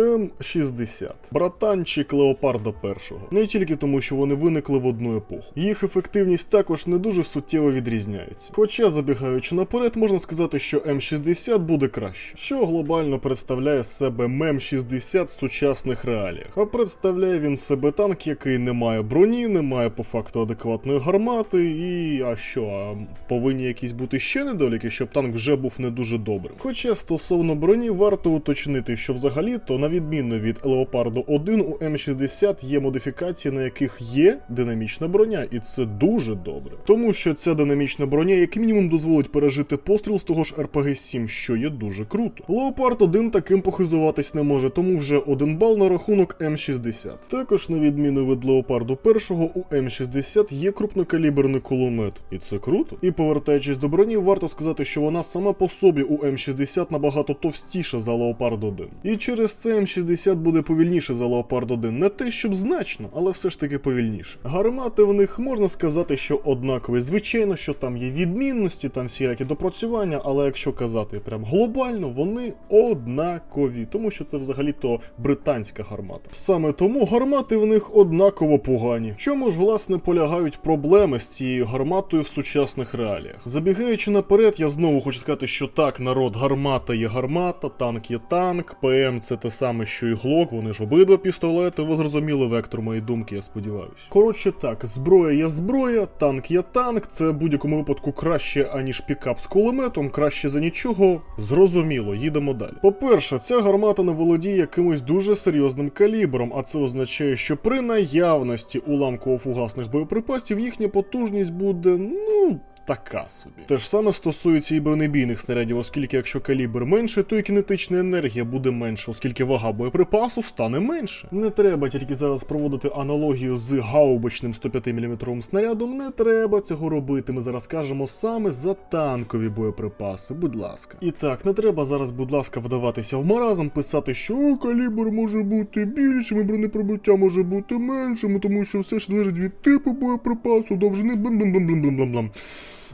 М60. Братанчик Леопарда першого. Не тільки тому, що вони виникли в одну епоху. Їх ефективність також не дуже суттєво відрізняється. Хоча, забігаючи наперед, можна сказати, що М60 буде краще, що глобально представляє себе МЕМ-60 в сучасних реаліях. А представляє він себе танк, який не має броні, не має по факту адекватної гармати, і а що, а повинні якісь бути ще недоліки, щоб танк вже був не дуже добрим. Хоча стосовно броні варто уточнити, що взагалі-то, відміну від Леопарду 1, у М60 є модифікації, на яких є динамічна броня, і це дуже добре. Тому що ця динамічна броня, як мінімум, дозволить пережити постріл з того ж RPG-7, що є дуже круто. Леопард 1 таким похизуватись не може, тому вже один бал на рахунок М60. Також, на відміну від Леопарду 1, у М60 є крупнокаліберний кулемет, і це круто. І повертаючись до броні, варто сказати, що вона сама по собі у М60 набагато товстіша за Леопард 1. І через це М60 буде повільніше за Леопард 1. Не те, щоб значно, але все ж таки повільніше. Гармати в них можна сказати, що однакові. Звичайно, що там є відмінності, там всілякі допрацювання, але якщо казати прям глобально, вони однакові, тому що це взагалі-то британська гармата. Саме тому гармати в них однаково погані. Чому ж власне полягають проблеми з цією гарматою в сучасних реаліях? Забігаючи наперед, я знову хочу сказати, що так, народ, гармата є гармата, танк є танк, ПМ це те саме, що і глок, вони ж обидва пістолети, ви зрозуміли вектор моєї думки, я сподіваюся. Коротше так, зброя є зброя, танк є танк, це в будь-якому випадку краще, аніж пікап з кулеметом, краще за нічого. Зрозуміло, їдемо далі. По-перше, ця гармата не володіє якимось дуже серйозним калібром, а це означає, що при наявності уламково-фугасних боєприпасів їхня потужність буде, ну. Така собі. Те ж саме стосується і бронебійних снарядів, оскільки якщо калібр менше, то і кінетична енергія буде менше, оскільки вага боєприпасу стане менше. Не треба тільки зараз проводити аналогію з гаубичним 105 мм снарядом. Не треба цього робити. Ми зараз кажемо саме за танкові боєприпаси. Будь ласка. І так, не треба зараз, будь ласка, вдаватися в маразм, писати, що калібр може бути більшим, і бронепробиття може бути меншим, тому що все ж залежить від типу боєприпасу, довжини блам-блам-блам-блам-блам.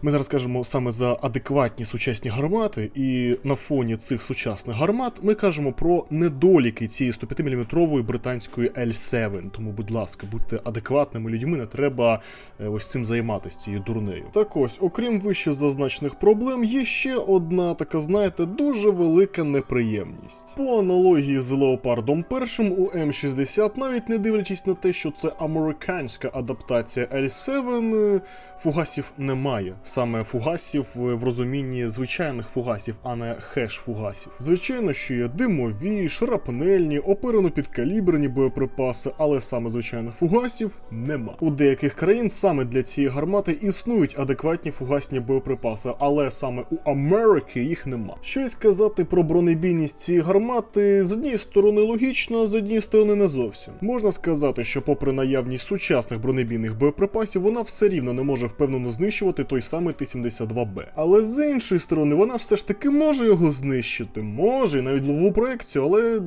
Ми зараз кажемо саме за адекватні сучасні гармати, і на фоні цих сучасних гармат ми кажемо про недоліки цієї 105-мм британської L7. Тому, будь ласка, будьте адекватними людьми, не треба е, ось цим займатися цією дурнею. Так ось, окрім вище зазначених проблем, є ще одна така, знаєте, дуже велика неприємність. По аналогії з Леопардом першим у М60, навіть не дивлячись на те, що це американська адаптація L7, е, фугасів немає саме фугасів в розумінні звичайних фугасів, а не хеш-фугасів. Звичайно, що є димові, шрапнельні, оперено підкаліберні боєприпаси, але саме звичайних фугасів нема. У деяких країн саме для цієї гармати існують адекватні фугасні боєприпаси, але саме у Америки їх нема. Щось казати про бронебійність цієї гармати з однієї сторони логічно, з однієї сторони не зовсім. Можна сказати, що, попри наявність сучасних бронебійних боєприпасів, вона все рівно не може впевнено знищувати той самий Т-72Б. Але з іншої сторони, вона все ж таки може його знищити, може, і навіть лову проекцію, але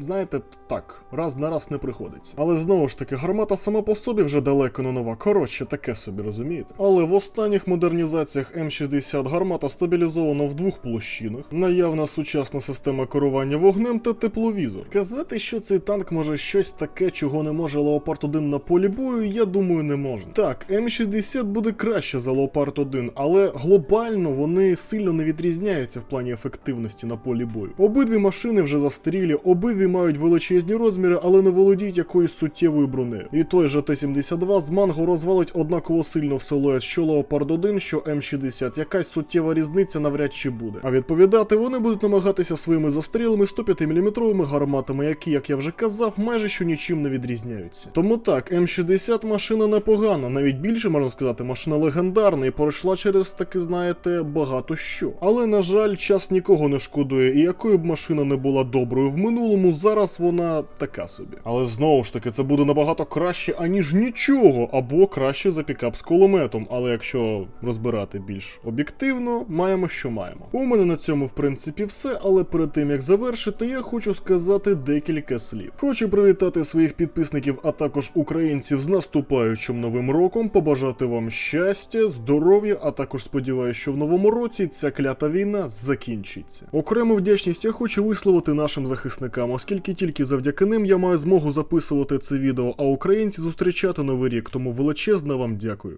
знаєте, так, раз на раз не приходиться. Але знову ж таки, гармата сама по собі вже далеко не нова. Коротше, таке собі розумієте. Але в останніх модернізаціях М60 гармата стабілізована в двох площинах, наявна сучасна система керування вогнем та тепловізор. Казати, що цей танк може щось таке, чого не може Леопард 1 на полі бою, я думаю, не можна. Так, М60 буде краще за Леопард 1, але глобально вони сильно не відрізняються в плані ефективності на полі бою. Обидві машини вже застарілі, обидві мають величезні розміри, але не володіють якоюсь суттєвою бронею. І той же Т-72 з манго розвалить однаково сильно в силует, що Леопард 1, що М60. Якась суттєва різниця навряд чи буде. А відповідати вони будуть намагатися своїми застрілими 105-мм гарматами, які, як я вже казав, майже що нічим не відрізняються. Тому так, М60 машина непогана, навіть більше можна сказати, машина легендарна і пройшла через таки, знаєте, багато що. Але на жаль, час нікого не шкодує, і якою б машина не була доброю в минулому, зараз вона така собі. Але знову ж таки, це буде набагато краще, аніж нічого, або краще за пікап з кулеметом. Але якщо розбирати більш об'єктивно, маємо, що маємо. У мене на цьому в принципі все, але перед тим як завершити, я хочу сказати декілька слів. Хочу привітати своїх підписників, а також українців з наступаючим новим роком, побажати вам щастя, здоров'я, а також сподіваюся, що в новому році ця клята війна закінчиться. Окрему вдячність я хочу висловити нашим захисникам, оскільки тільки завдяки ним я маю змогу записувати це відео, а українці зустрічати новий рік. Тому величезне вам дякую.